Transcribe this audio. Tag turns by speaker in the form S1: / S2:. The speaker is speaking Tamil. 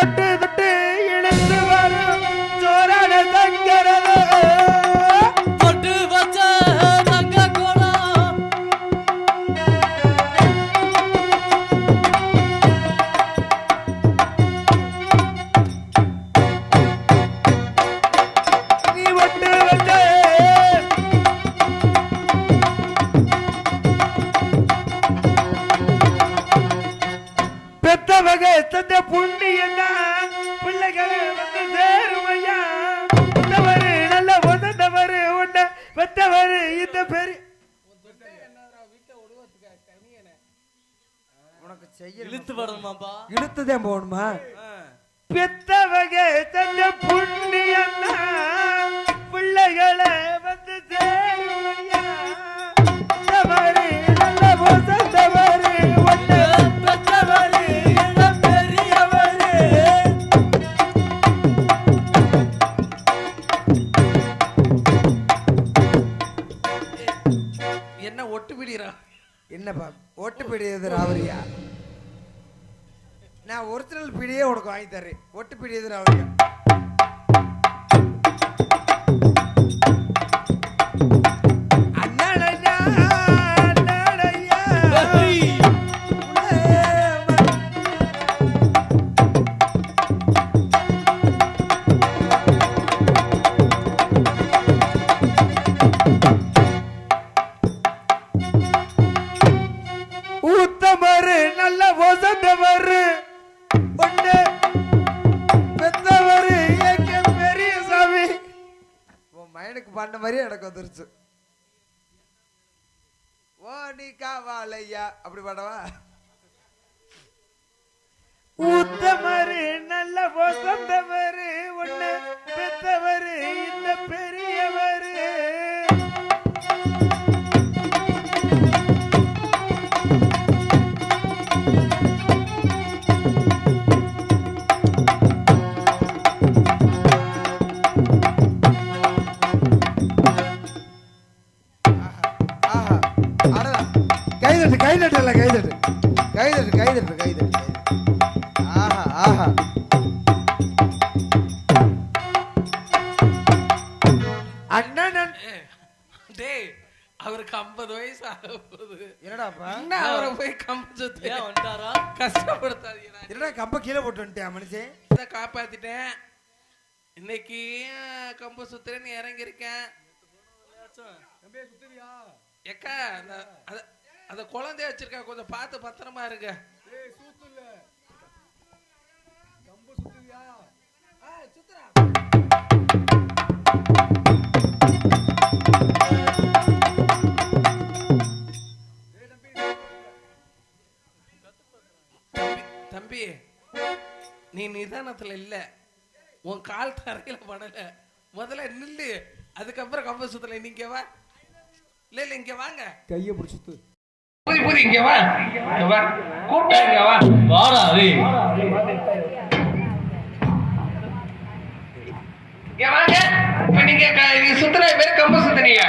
S1: தொட்டு தொட்டு இழுத்து வரும் சோரான தங்கரது
S2: தொட்டு வச்ச தங்க குடம்
S1: நீ ஒட்டு வச்ச. பெத்தவக தந்த புண்ணியன்னா பிள்ளைகளை வந்து சேருமையா? உண்டவரு நல்ல உதந்தவரு உண்ட பெத்தவரு இந்த பெரிய உனக்கு செய்ய
S2: இழுத்து வரணுமாப்பா?
S1: இழுத்துதான் போகணுமா? பெத்தவக தந்த புண்ணியன்னா
S3: ஒட்டு பிடிக்கிறா
S1: என்னப்பா ஒட்டு பிடி எது ராவரியா? நான் ஒரிஜினல் பிடியே உனக்கு வாங்கி தர்றேன். ஒட்டு பிடி எது ராவரியா? வசந்தவரு ஒண்ணு பெத்தவரு ஏகே பெரிய சாமி. உன் மயனுக்கு பண்ண மாதிரியே எனக்கு வந்துருச்சு. ஓ நீ காவாலையா? அப்படி பாடவா? ஊத்தமரு நல்ல வசந்தவரு ஒண்ணு பெத்தவரு கைதட்டு கைதட்டு இல்ல கைதட்டு. கைதட்டு கைதட்டு கைதட்டு. ஆஹா ஆஹா. அண்ணன்
S3: டேய் அவருக்கு ஐம்பது வயசு ஆக போகுது
S1: என்னடாப்பா?
S3: என்ன அவரை போய் கம்பு சுத்து?
S2: வந்துட்டாரா?
S3: கஷ்டப்படுத்தாதீங்க
S1: என்னடா கம்ப கீழே போட்டு வந்துட்டேன் மனுஷன்
S3: இதை காப்பாத்திட்டேன். இன்னைக்கு கம்பு சுத்துறேன்னு இறங்கியிருக்கேன். எக்கா அந்த அந்த குழந்தைய வச்சிருக்கா கொஞ்சம் பார்த்து பத்திரமா இருங்க. தம்பி தம்பி நீ நிதானத்துல இல்ல. உன் கால் தரையில படல. முதல்ல நில்லு. அதுக்கப்புறம் கம்ப சுத்தல. நீங்க வா. இல்ல இல்ல இங்க வாங்க.
S1: கையை பிடிச்சிட்டு
S3: புரி புரி இங்க வா. இங்க வா. நீங்க சுத்தின பேர்
S2: கம்பு சுத்தினீங்க.